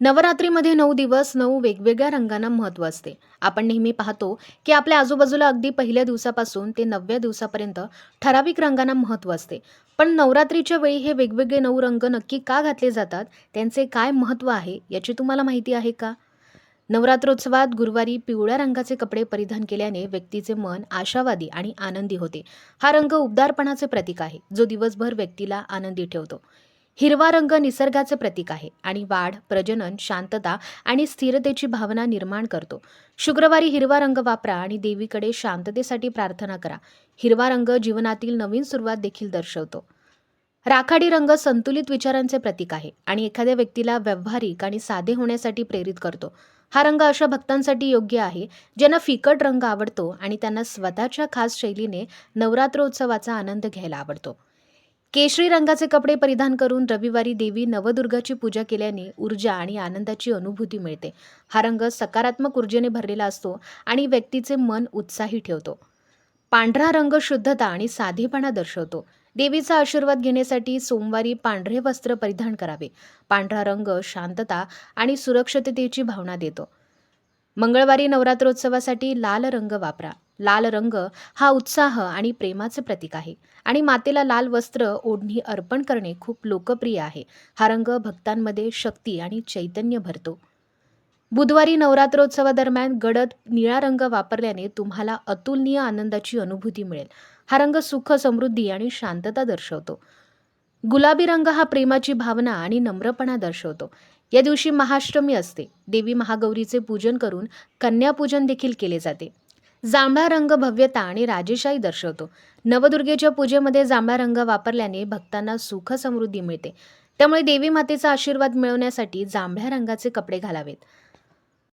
नवरात्रीमध्ये नऊ दिवस नऊ वेगवेगळ्या रंगांना महत्त्व असते. आपण नेहमी पाहतो की आपल्या आजूबाजूला अगदी पहिल्या दिवसापासून ते नवव्या दिवसापर्यंत ठराविक रंगांना महत्त्व असते. पण नवरात्रीच्या वेळी हे वेगवेगळे नऊ रंग नक्की का घातले जातात? त्यांचे काय महत्त्व आहे? याची तुम्हाला माहिती आहे का? नवरात्रोत्सवात गुरुवारी पिवळ्या रंगाचे कपडे परिधान केल्याने व्यक्तीचे मन आशावादी आणि आनंदी होते. हा रंग उबदारपणाचे प्रतीक आहे जो दिवसभर व्यक्तीला आनंदी ठेवतो. हिरवा रंग निसर्गाचे प्रतीक आहे आणि वाढ प्रजनन शांतता आणि स्थिरतेची भावना निर्माण करतो. शुक्रवारी हिरवा रंग वापरा आणि देवीकडे शांततेसाठी प्रार्थना करा. हिरवा रंग जीवनातील नवीन सुरुवात देखील दर्शवतो. राखाडी रंग संतुलित विचारांचे प्रतीक आहे आणि एखाद्या व्यक्तीला व्यावहारिक आणि साधे होण्यासाठी प्रेरित करतो. हा रंग अशा भक्तांसाठी योग्य आहे ज्यांना फिकट रंग आवडतो आणि त्यांना स्वतःच्या खास शैलीने नवरात्रोत्सवाचा आनंद घ्यायला आवडतो. केशरी रंगाचे कपडे परिधान करून रविवारी देवी नवदुर्गाची पूजा केल्याने ऊर्जा आणि आनंदाची अनुभूती मिळते. हा रंग सकारात्मक ऊर्जेने भरलेला असतो आणि व्यक्तीचे मन उत्साही ठेवतो. पांढरा रंग शुद्धता आणि साधेपणा दर्शवतो. देवीचा आशीर्वाद घेण्यासाठी सोमवारी पांढरे वस्त्र परिधान करावे. पांढरा रंग शांतता आणि सुरक्षिततेची भावना देतो. मंगळवारी नवरात्रोत्सवासाठी लाल रंग वापरा. लाल रंग हा उत्साह आणि प्रेमाचे प्रतीक आहे. आणि मातेला लाल वस्त्र ओढणी अर्पण करणे खूप लोकप्रिय आहे. हा रंग भक्तांमध्ये शक्ती आणि चैतन्य भरतो. बुधवारी नवरात्रोत्सवादरम्यान गडद निळा रंग वापरल्याने तुम्हाला अतुलनीय आनंदाची अनुभूती मिळेल. हा रंग सुख समृद्धी आणि शांतता दर्शवतो. गुलाबी रंग हा प्रेमाची भावना आणि नम्रपणा दर्शवतो. या दिवशी महाअष्टमी असते. देवी महागौरीचे पूजन करून कन्यापूजन देखील केले जाते. जांभळा रंग भव्यता आणि राजेशाही दर्शवतो. नवदुर्गेच्या पूजेमध्ये जांभळा रंग वापरल्याने भक्तांना सुख समृद्धी मिळते. त्यामुळे देवी मातेचा आशीर्वाद मिळवण्यासाठी जांभळ्या रंगाचे कपडे घालावेत.